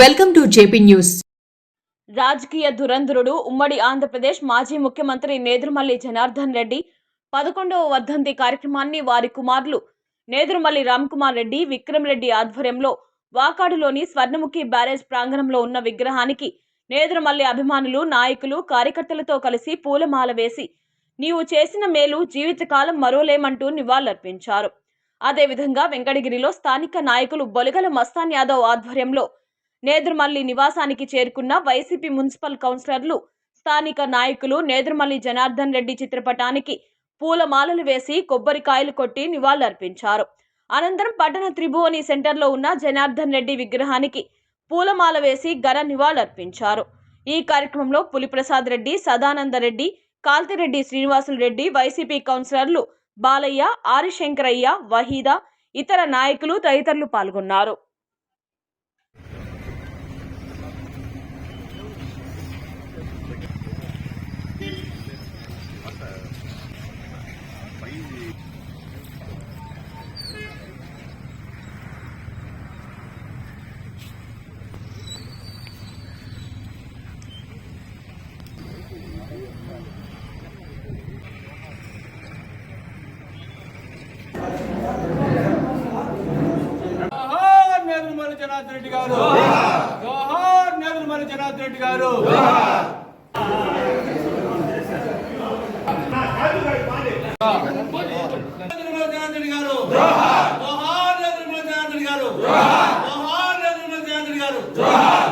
Welcome to JP news. రాజకీయ దురంధరుడు ఉమ్మడి ఆంధ్రప్రదేశ్ మాజీ ముఖ్యమంత్రి నేదురుమల్లి జనార్దన్ రెడ్డి పదకొండవ వర్ధంతి కార్యక్రమాన్ని వారి కుమారులు నేదురుమల్లి రామ్కుమార్ రెడ్డి విక్రమ్ రెడ్డి ఆధ్వర్యంలో వాకాడులోని స్వర్ణముఖి బ్యారేజ్ ప్రాంగణంలో ఉన్న విగ్రహానికి నేదురుమల్లి అభిమానులు నాయకులు కార్యకర్తలతో కలిసి పూలమాల వేసి నీవు చేసిన మేలు జీవితకాలం మరోలేమంటూ నివాళులర్పించారు. అదేవిధంగా వెంకటగిరిలో స్థానిక నాయకులు బొలిగల మస్తాన్ యాదవ్ ఆధ్వర్యంలో నేదురుమల్లి నివాసానికి చేరుకున్న వైసీపీ మున్సిపల్ కౌన్సిలర్లు స్థానిక నాయకులు నేదురుమల్లి జనార్దన్ రెడ్డి చిత్రపటానికి పూలమాలలు వేసి కొబ్బరికాయలు కొట్టి నివాళులర్పించారు. అనంతరం పట్టణ త్రిభువని సెంటర్లో ఉన్న జనార్దన్ రెడ్డి విగ్రహానికి పూలమాల వేసి ఘన నివాళులర్పించారు. ఈ కార్యక్రమంలో పులిప్రసాద్ రెడ్డి సదానందరెడ్డి కాల్తిరెడ్డి శ్రీనివాసులు రెడ్డి వైసీపీ కౌన్సిలర్లు బాలయ్య ఆరిశంకరయ్య వహీదా ఇతర నాయకులు తదితరులు పాల్గొన్నారు జోహార్ జనార్దన్ రెడ్డి గారు. జోహార్! నేదురుమల్లి జనార్దన్ రెడ్డి గారు. నేదురుమల్లి జనార్దన్ రెడ్డి గారు జోహార్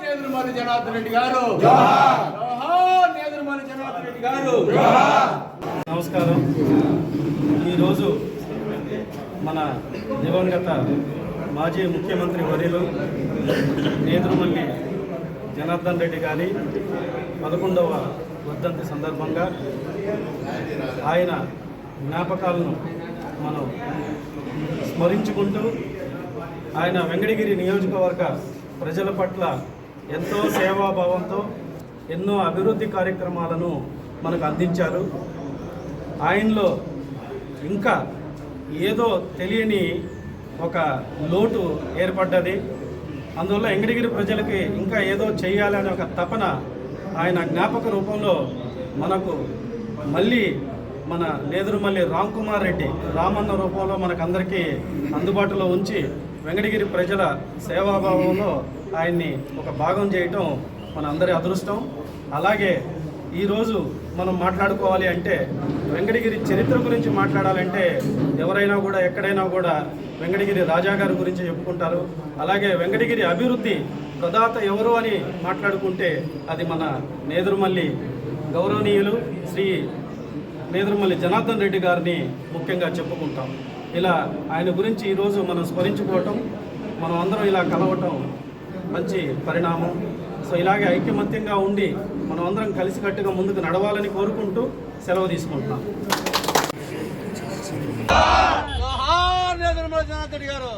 నేదురుమల్లి జనార్దన్ రెడ్డి గారు. జోహార్! నేదురుమల్లి జనార్దన్ రెడ్డి గారు. నమస్కారం. ఈరోజు మన దివంగత మాజీ ముఖ్యమంత్రి వర్యులు నేదురుమల్లి జనార్దన్ రెడ్డి గారి పదకొండవ వర్ధంతి సందర్భంగా ఆయన జ్ఞాపకాలను మనం స్మరించుకుంటూ ఆయన వెంకటగిరి నియోజకవర్గ ప్రజల పట్ల ఎంతో సేవాభావంతో ఎన్నో అభివృద్ధి కార్యక్రమాలను మనకు అందించారు. ఆయనలో ఇంకా ఏదో తెలియని ఒక లోటు ఏర్పడ్డది. అందువల్ల వెంకటగిరి ప్రజలకి ఇంకా ఏదో చేయాలనే ఒక తపన ఆయన జ్ఞాపక రూపంలో మనకు మళ్ళీ మన లేదురుమల్లి రామ్ కుమార్ రెడ్డి రామన్న రూపంలో మనకందరికీ అందుబాటులో ఉంచి వెంకటగిరి ప్రజల సేవాభావంలో ఆయన్ని ఒక భాగం చేయటం మన అందరి అదృష్టం. అలాగే ఈరోజు మనం మాట్లాడుకోవాలి అంటే వెంకటగిరి చరిత్ర గురించి మాట్లాడాలంటే ఎవరైనా కూడా ఎక్కడైనా కూడా వెంకటగిరి రాజా గారి గురించి చెప్పుకుంటారు. అలాగే వెంకటగిరి అభివృద్ధి ప్రదాత ఎవరు అని మాట్లాడుకుంటే అది మన నేదురుమల్లి గౌరవనీయులు శ్రీ నేదురుమల్లి జనార్దన్ రెడ్డి గారిని ముఖ్యంగా చెప్పుకుంటాం. ఇలా ఆయన గురించి ఈరోజు మనం స్మరించుకోవటం మనం అందరం ఇలా కలవటం మంచి పరిణామం. సో ఇలాగే ఐక్యమత్యంగా ఉండి మనం అందరం కలిసికట్టుగా ముందుకు నడవాలని కోరుకుంటూ సెలవు తీసుకుంటున్నాం. నిర్మల నేదురుమల్లి జనార్దన్ గారు.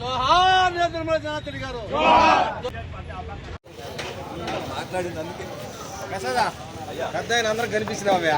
జోహార్ నేదురుమల్లి జనార్దన్ గారు. మాట్లాడింది అందుకే పెద్ద ఆయన అందరూ కనిపించినావయ్యా